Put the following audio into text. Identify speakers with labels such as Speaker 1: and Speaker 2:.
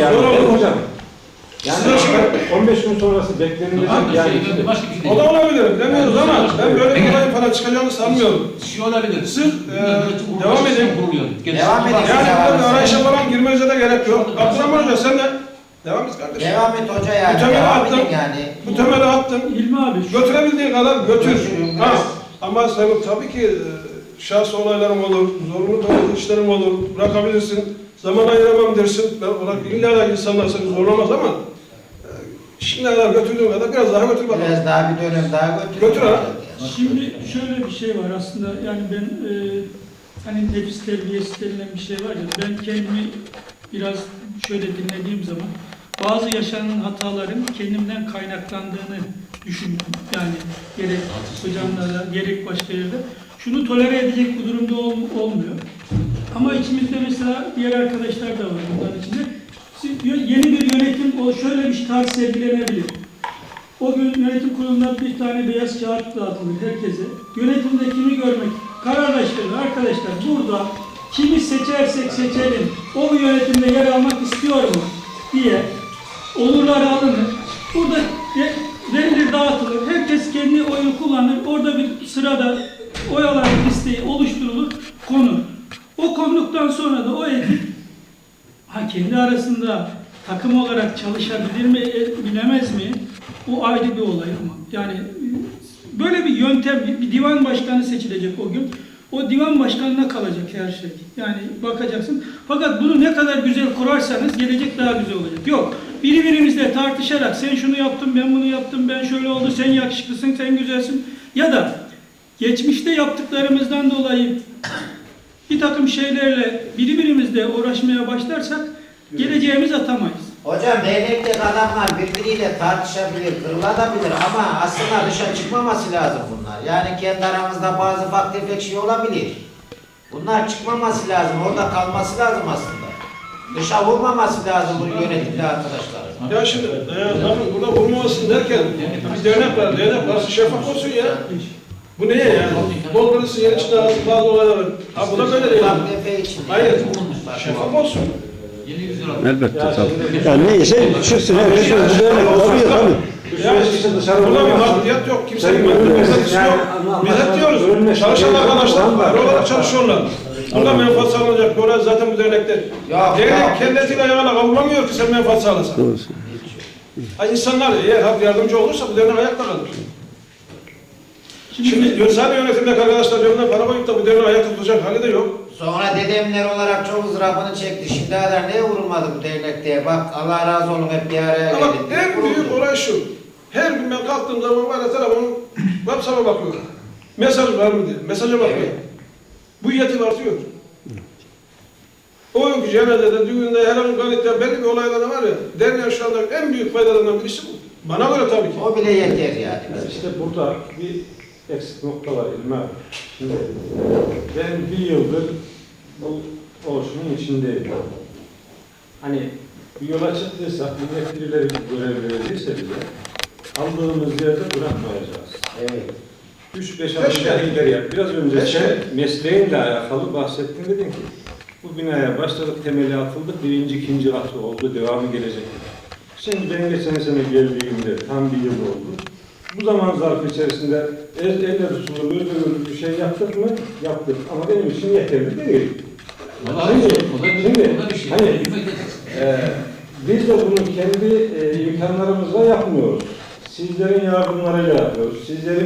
Speaker 1: yani.
Speaker 2: Zor olur hocam.
Speaker 1: Yani
Speaker 2: Size şimdi-
Speaker 1: 15 gün sonrası beklenilecek yani.
Speaker 3: şey, başka bir şey
Speaker 2: O
Speaker 3: değil.
Speaker 2: da olabilir bilemiyoruz ama ben böyle bir olay falan çıkacağını sanmıyorum.
Speaker 3: Şey olabilir.
Speaker 2: Sırf, e, devam.
Speaker 3: Gerisi
Speaker 4: Devam edeyim.
Speaker 2: Yani burada arayışa falan girmenize de gerek yok. Abdurrahman Hoca sen de devam et kardeşim.
Speaker 4: Devam et hoca yani.
Speaker 2: Bu temeli
Speaker 4: Devam
Speaker 2: attım.
Speaker 4: edin yani.
Speaker 2: Bu temeli attın.
Speaker 5: İlmi abi
Speaker 2: Götürebildiğin kadar götür.
Speaker 4: Götürün,
Speaker 2: Ha.
Speaker 4: evet.
Speaker 2: Ama senin tabii ki e, şahsi olaylarım olur, zorunlu bazı işlerim olur, bırakabilirsin, zaman ayıramam dersin. Ben olarak illa da insanlar seni zorlamaz ama e, şimdiye kadar götürdüğün kadar biraz daha götür bakalım.
Speaker 4: Biraz daha bir dönem daha götür.
Speaker 2: Götür ha.
Speaker 5: Şimdi şöyle bir şey var aslında yani ben e, hani nefis terbiyesi denilen bir şey var ya ben kendimi biraz şöyle dinlediğim zaman bazı yaşanan hataların kendimden kaynaklandığını düşündüm. Yani gerek hocamlarla gerek başka yerde. Şunu tolere edecek bu durumda ol- olmuyor. Ama içimizde mesela diğer arkadaşlar da var bunların içinde. Yeni bir yönetim o şöyle bir tarz sergilenebilir. O gün yönetim kurulundan bir tane beyaz kağıt dağıtılır herkese. Yönetimde kimi görmek kararlaştırın arkadaşlar burada kimi seçersek seçelim o yönetimde yer almak istiyor mu diye olurlar alınır. Burada verilir dağıtılır. Herkes kendi oyunu kullanır. Orada bir sırada oy alan listeyi oluşturulur. Konduktan sonra da o ekip Ha kendi arasında takım olarak çalışabilir mi, e, bilemez mi? O ayrı bir olay ama. Yani e, böyle bir yöntem, bir divan başkanı seçilecek o gün. O divan başkanına kalacak her şey. Yani bakacaksın. Fakat bunu ne kadar güzel kurarsanız gelecek daha güzel olacak. Yok. Birbirimizle tartışarak sen şunu yaptın, ben bunu yaptım, ben şöyle oldu, sen yakışıklısın, sen güzelsin. Ya da geçmişte yaptıklarımızdan dolayı bir takım şeylerle birbirimizle uğraşmaya başlarsak geleceğimiz atamayız.
Speaker 4: Hocam dernekteki adamlar birbiriyle tartışabilir, kırılabilir ama aslında dışa çıkmaması lazım bunlar. Yani kendi aramızda bazı ufak tefek şey olabilir. Bunlar çıkmaması lazım, orada kalması lazım aslında. Dışa vurmaması lazım bu yönetimli arkadaşların.
Speaker 2: Ya şimdi e, bakın burada vurmamasın derken bir dernek var, dernek varsa şeffaf olsun ya. Bu neye yani? Bol kırılsın, yer içinde ağzı bazı olaylar var. Ha bu da böyle değil.
Speaker 4: İçin.
Speaker 2: Hayır, şeffaf olsun.
Speaker 6: Elbette
Speaker 1: Ya
Speaker 6: tabii.
Speaker 1: şimdi-
Speaker 6: Ya neyse çıksın dernek olabilir tabii.
Speaker 2: Yani burada bir maddiyat yok, kimsenin
Speaker 1: görmüyorsun.
Speaker 2: yok.
Speaker 1: Yani
Speaker 2: Biz hep diyoruz, çalışan arkadaşlar olarak çalışıyorlar. Burada menfaat sağlanacak, böyle zaten bu dernekte. Dernek
Speaker 4: yok.
Speaker 2: kendisiyle ayağına kavuramıyor ki sen menfaat sağlasan.
Speaker 6: Doğrusu.
Speaker 2: Ha insanlar eğer halk yardımcı olursa bu dernek ayakta kalır. Şimdi yönsel yönetimdeki arkadaşlar cebine para koyup da bu derneği ayakta tutacak hali de yok.
Speaker 4: Sonra dedemler olarak çok ızdırabını çekti. Şimdi kadar neye vurulmadı bu dernekte? Bak Allah razı olsun hep bir araya
Speaker 2: Ama
Speaker 4: geldik.
Speaker 2: en büyük olay şu. Her gün ben kalktığım zaman var ya telefonum WhatsApp'a bakıyorum. Mesaj var mı diye. Mesaja bakıyorum.
Speaker 4: Evet.
Speaker 2: Bu yetim artıyor. O günkü cenazede, düğünde, herhangi bir ganette belli bir olaylarda var ya, derneğin şu anda en büyük faydalarından birisi bu. Bana göre tabii ki.
Speaker 4: O bile yeter yani.
Speaker 1: Ya İşte burada bir eksik nokta var İlmi abi. Şimdi ben bir yıldır bu oluşumun içindeyim. Hani bir yola çıktıysak, millet birileri bir görev verildiyse bize, aldığımız yerde bırakmayacağız.
Speaker 4: Evet.
Speaker 1: 3-5 adım daha ileri yap. Biraz önce sen mesleğinle alakalı bahsettin dedin ki bu binaya başladık, temeli atıldı, birinci, ikinci katı oldu, devamı gelecek. Şimdi ben geçen sene geldiğimde tam bir yıl oldu. Bu zaman zarfı içerisinde el, elle tutulur, göz önünde bir şey yaptık mı? Yaptık. Ama benim için yeterli değil.
Speaker 3: Da
Speaker 1: Şimdi-
Speaker 3: şey. O da
Speaker 1: şimdi,
Speaker 3: o da bir şey.
Speaker 1: hani-
Speaker 3: Hükümet yetkisi.
Speaker 1: Ee, biz de bunu kendi e, imkanlarımızla yapmıyoruz. Sizlerin yardımlarıyla yapıyoruz. Sizlerin